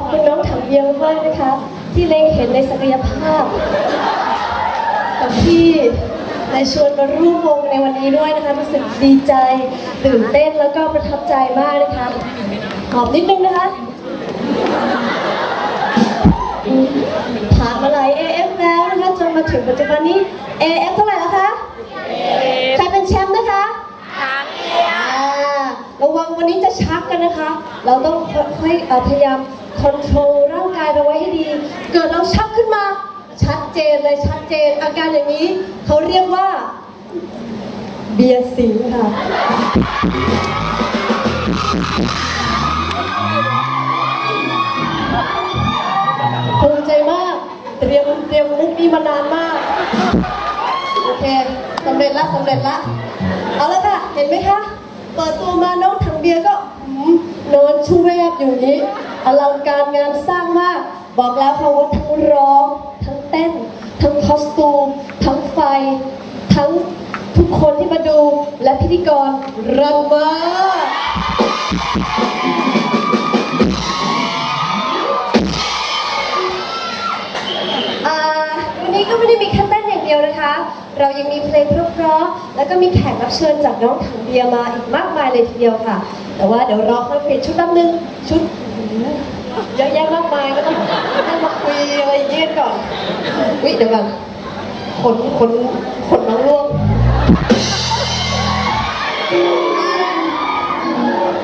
บียร์มากๆนะคะ ที่เล็งเห็นในศักยภาพของพี่และชวนมาร่วมวงในวันนี้ด้วยนะคะรู้สึกดีใจตื่นเต้นแล้วก็ประทับใจมากนะคะหอมนิดนึงนะคะผ่านมาหลาย AF แล้วนะคะจนมาถึงปัจจุบันนี้ AF เท่าไหร่แล้วคะใครเป็นแชมป์นะคะอ่าระวังวันนี้จะชักกันนะคะ เราต้องค่อยๆเอ่อพยายาม คอนโทรลร่างกายเราไว้ให้ดี เกิดเราชักขึ้นมา ชัดเจนเลยชัดเจน อาการอย่างนี้ เขาเรียกว่า เบียร์สิงค่ะภูมิใจมาก เตรียมเตรียมมุกนี้มานานมาก โอเคสำเร็จละสำเร็จละ เอาละค่ะ เห็นไหมคะ เปิดตัวมาน้องถังเบียร์ก็ หืมนอนชูแวบอยู่นี้อลังการงานสร้างมาก บอกแล้วค่ะว่าทั้งร้อง ทั้งเต้น ทั้งคอสตูม ทั้งไฟ ทั้งทุกคนที่มาดูและพิธีกรเรันมากอ่าวันนี้ก็ไม่ได้มีแค่เต้นอย่างเดียวนะคะ เรายังมีเพลงเพราะๆแล้วก็มีแขกรับเชิญจากน้องถังเบียร์มาอีกมากมายเลยทีเดียวค่ะ แต่ว่าเดี๋ยวรอเขาเปลี่ยนชุดนึงชุดเยอะแยะมากมายก็ต้องให้มาคุยอะไรย่างเงี้ยก่อนวิเดี๋ยวก่อนขนขนขนน้องร่วง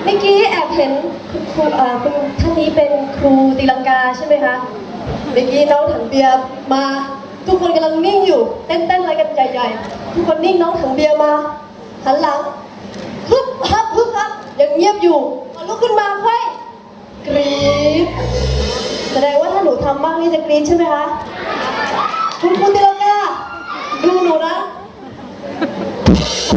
เมื่อกี้แอบเห็นคุณครูอ่าคุณท่านนี้เป็นครูตีลังกาใช่ไหมคะเมื่อกี้น้องถังเบียร์มา ทุกคนกำลังนิ่งอยู่ เต้นๆอะไรกันใหญ่ ๆ ทุกคนนิ่งน้องถังเบียร์มา หันหลังฮึบฮับฮึบฮับยังเงียบอยู่พอลุกขึ้นมาค่อยกรี๊ดแสดงว่าถ้าหนูทำมากนี่จะกรี๊ดใช่ไหมคะ คุณคุณตีลังกาดูหนูนะ พ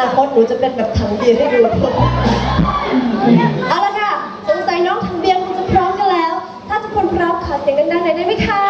นาคตหนูจะเป็นแบบถังเบียร์ให้ดูเอาละค่ะ สงสัยน้องถังเบียร์คงจะพร้อมกันแล้ว ถ้าทุกคนพร้อมขอเสียงดังๆหน่อยได้ไหมคะ